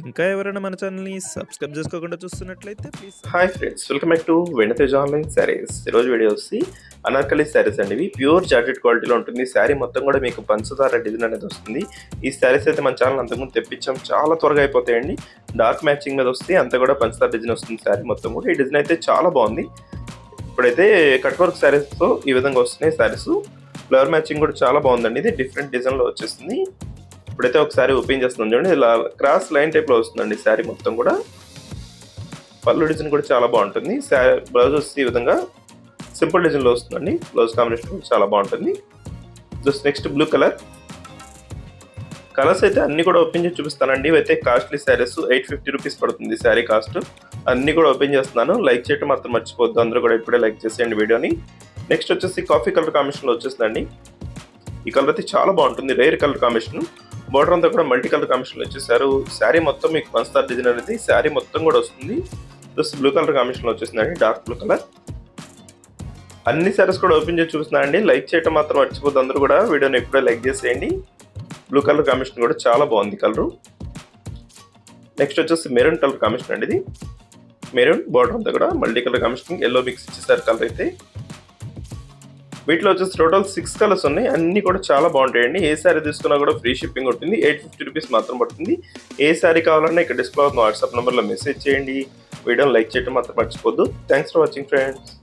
ఇంకా ఎవరైనా మన ఛానల్ని సబ్స్క్రైబ్ చేసుకోకుండా చూస్తున్నట్లయితే please hi friends welcome back to వెనతేజ్ online saris ఈరోజు వీడియో వచ్చి అనార్కలి శారీస్ అండి. ఇవి ప్యూర్ జార్జెట్ క్వాలిటీలో ఉంటుంది. శారీ మొత్తం కూడా మీకు పంచదార డిజైన్ అనేది వస్తుంది. ఈ శారీస్ అయితే మన ఛానల్ అంతకుముందు తెప్పించాం. చాలా త్వరగా అయిపోతాయండి. డార్క్ మ్యాచింగ్ మీద వస్తే అంత కూడా పంచదార డిజైన్ వస్తుంది శారీ మొత్తం కూడా. ఈ డిజైన్ అయితే చాలా బాగుంది. ఇప్పుడైతే కట్ వర్క్ శారీస్తో ఈ విధంగా వస్తున్నాయి శారీస్ ఫ్లవర్ మ్యాచింగ్ కూడా చాలా బాగుందండి. ఇది డిఫరెంట్ డిజైన్లో వచ్చేస్తుంది. ఇప్పుడైతే ఒకసారి ఓపెన్ చేస్తున్నాం చూడండి. ఇలా క్రాస్ లైన్ టైప్లో వస్తుందండి శారీ మొత్తం కూడా. పళ్ళు డిజైన్ కూడా చాలా బాగుంటుంది. శారీ బ్లౌజ్ వచ్చి ఈ విధంగా సింపుల్ డిజైన్లో వస్తుందండి. బ్లౌజ్ కాంబినేషన్ కూడా చాలా బాగుంటుంది. Just next blue colour. Colours అయితే అన్నీ కూడా ఓపెన్ చేసి చూపిస్తానండి. ఇవైతే costly saris eight fifty rupees పడుతుంది శారీ కాస్ట్. అన్నీ కూడా ఓపెన్ చేస్తున్నాను. లైక్ చేయటం మాత్రం మర్చిపోద్దు అందరూ కూడా ఇప్పుడే లైక్ చేసేయండి వీడియోని. నెక్స్ట్ వచ్చేసి కాఫీ కలర్ కాంబినేషన్లో వచ్చేసిందండి. ఈ కలర్ అయితే చాలా బాగుంటుంది. Rare colour combination. బోర్డర్ అంతా కూడా మల్టీ కలర్ కాంబినేషన్ వచ్చేసారు. శారీ మొత్తం మీకు పంచదార డిజైన్ అనేది శారీ మొత్తం కూడా వస్తుంది. ప్లస్ బ్లూ కలర్ కాంబినేషన్ వచ్చేసిందండి డార్క్ బ్లూ కలర్ అన్ని శారీస్ కూడా ఓపెన్ చేసి చూస్తున్నానండి లైక్ చేయటం మాత్రం మర్చిపోద్దు అందరూ కూడా. వీడియోని ఎప్పుడో లైక్ చేసేయండి బ్లూ కలర్ కాంబినేషన్ కూడా చాలా బాగుంది కలరు నెక్స్ట్ వచ్చేసి మెరూన్ కలర్ కాంబినేషన్ అండి ఇది. మెరూన్ బార్డర్ అంతా కూడా multi colour combination yellow mix ఇచ్చేసారు కలర్ అయితే. వీటిలో వచ్చేసి టోటల్ సిక్స్ కలర్స్ ఉన్నాయి. అన్ని కూడా చాలా బాగుంటాయండి. ఏ శారీ తీసుకున్నా కూడా ఫ్రీ షిప్పింగ్ ఉంటుంది ఎయిట్ ఫిఫ్టీ రూపీస్ మాత్రం పడుతుంది ఏ శారీ కావాలన్నా ఇక్కడ డిస్ప్లే అవుతున్న వాట్సాప్ నెంబర్లో మెసేజ్ చేయండి. వీడియోని లైక్ చేయడం మాత్రం మర్చిపోద్దు. Thanks for watching friends